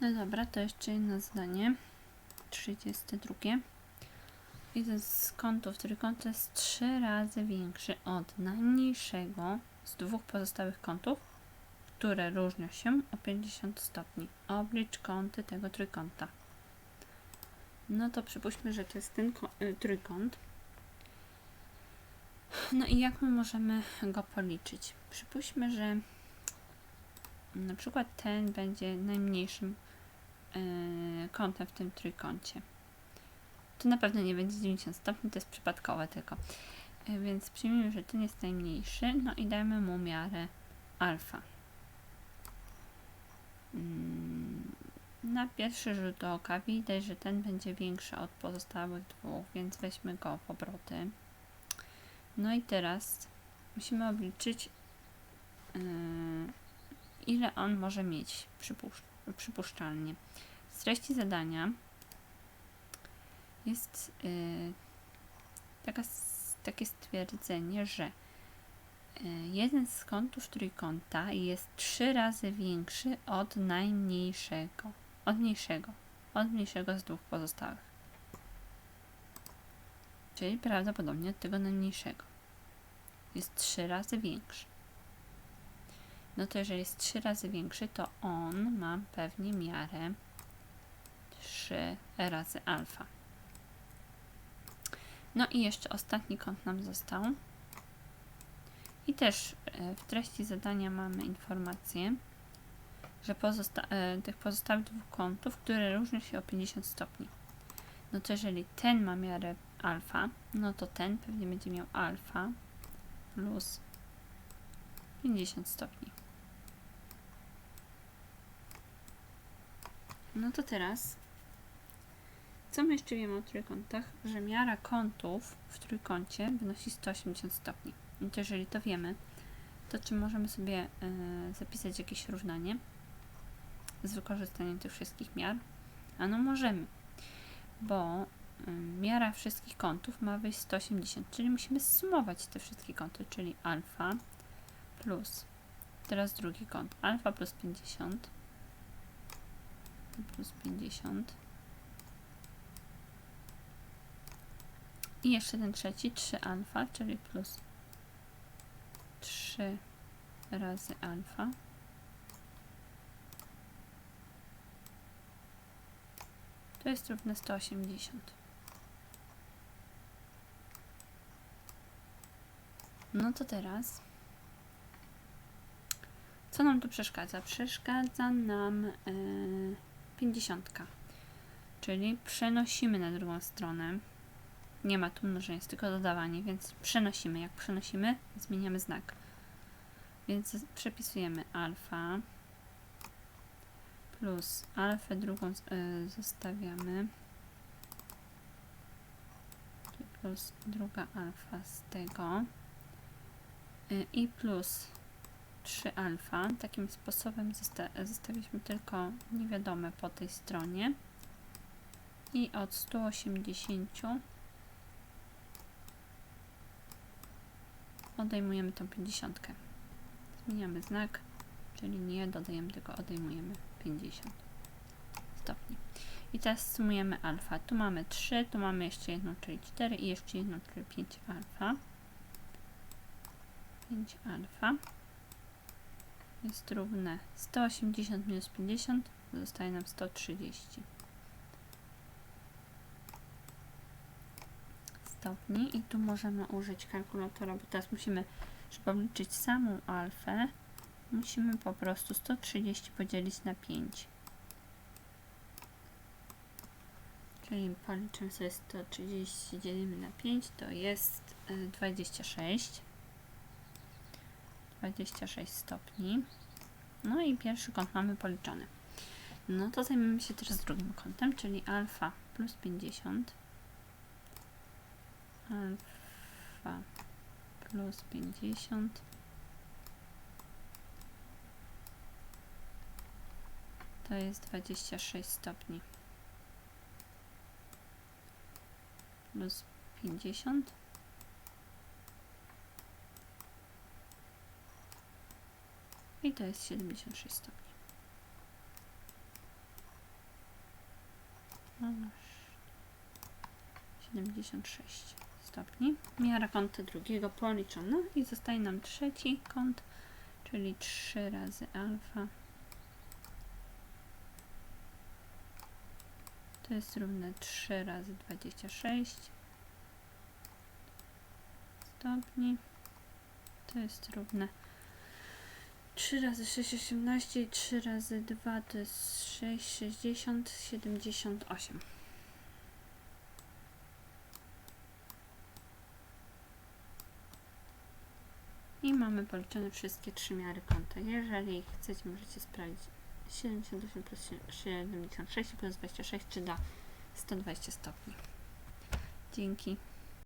No dobra, to jeszcze jedno zdanie. 32. Jeden z kątów trójkąta jest trzy razy większy od najmniejszego z dwóch pozostałych kątów, które różnią się o 50 stopni. Oblicz kąty tego trójkąta. No to przypuśćmy, że to jest ten y, trójkąt. No i jak my możemy go policzyć? Przypuśćmy, że na przykład ten będzie najmniejszym kątem w tym trójkącie. To na pewno nie będzie 90 stopni, to jest przypadkowe tylko. Yy, więc przyjmijmy, że ten jest najmniejszy, no i dajmy mu miarę alfa. Mm, Na pierwszy rzut oka widać, że ten będzie większy od pozostałych dwóch, więc weźmy go w obroty. No i teraz musimy obliczyć, yy, ile on może mieć przypuszcz, przypuszczalnie. Z treści zadania jest yy, taka, takie stwierdzenie, że yy, jeden z kątów trójkąta jest trzy razy większy od najmniejszego, od mniejszego, od mniejszego z dwóch pozostałych. Czyli prawdopodobnie od tego najmniejszego. Jest trzy razy większy. No to jeżeli jest trzy razy większy, to on ma pewnie miarę 3 razy alfa. No i jeszcze ostatni kąt nam został. I też e, w treści zadania mamy informację, że pozosta- e, tych pozostałych dwóch kątów, które różnią się o 50 stopni. No to jeżeli ten ma miarę alfa, no to ten pewnie będzie miał alfa plus 50 stopni. No to teraz, co my jeszcze wiemy o trójkątach? Że miara kątów w trójkącie wynosi 180 stopni. I to jeżeli to wiemy, to czy możemy sobie y, zapisać jakieś równanie z wykorzystaniem tych wszystkich miar? A no możemy, bo y, miara wszystkich kątów ma wyjść 180, czyli musimy zsumować te wszystkie kąty, czyli alfa plus, teraz drugi kąt, alfa plus 50 plus 50 i jeszcze ten trzeci 3 alfa, czyli plus 3 razy alfa to jest równe 180 no to teraz co nam tu przeszkadza? Przeszkadza nam yy, 50. Czyli przenosimy na drugą stronę. Nie ma tu mnożenia, jest tylko dodawanie, więc przenosimy. Jak przenosimy, zmieniamy znak. Więc przepisujemy alfa plus alfę drugą y, zostawiamy plus druga alfa z tego y, i plus 3 alfa. Takim sposobem zosta- zostawiliśmy tylko niewiadome po tej stronie. I od 180 odejmujemy tą 50. Zmieniamy znak, czyli nie dodajemy, tylko odejmujemy 50 stopni. I teraz sumujemy alfa. Tu mamy 3, tu mamy jeszcze jedną, czyli 4 i jeszcze jedną, czyli 5 alfa. 5 alfa jest równe 180 minus 50, zostaje nam 130 stopni i tu możemy użyć kalkulatora, bo teraz musimy, żeby obliczyć samą alfę, musimy po prostu 130 podzielić na 5. Czyli policzymy sobie 130 dzielimy na 5, to jest y, 26. 26 stopni. No i pierwszy kąt mamy policzony. No to zajmiemy się teraz drugim kątem, czyli alfa plus 50 alfa plus 50 to jest 26 stopni plus 50 i to jest 76 stopni. Siedemdziesiąt sześć stopni. Miara kąta drugiego policzona i zostaje nam trzeci kąt, czyli 3 razy alfa. To jest równe 3 razy 26 stopni. To jest równe 3 razy 6, 18 i 3 razy 2 to jest 6, 60, 78. I mamy policzone wszystkie trzy miary kąta. Jeżeli chcecie, możecie sprawdzić 78 plus 76 plus 26, czy da 120 stopni. Dzięki.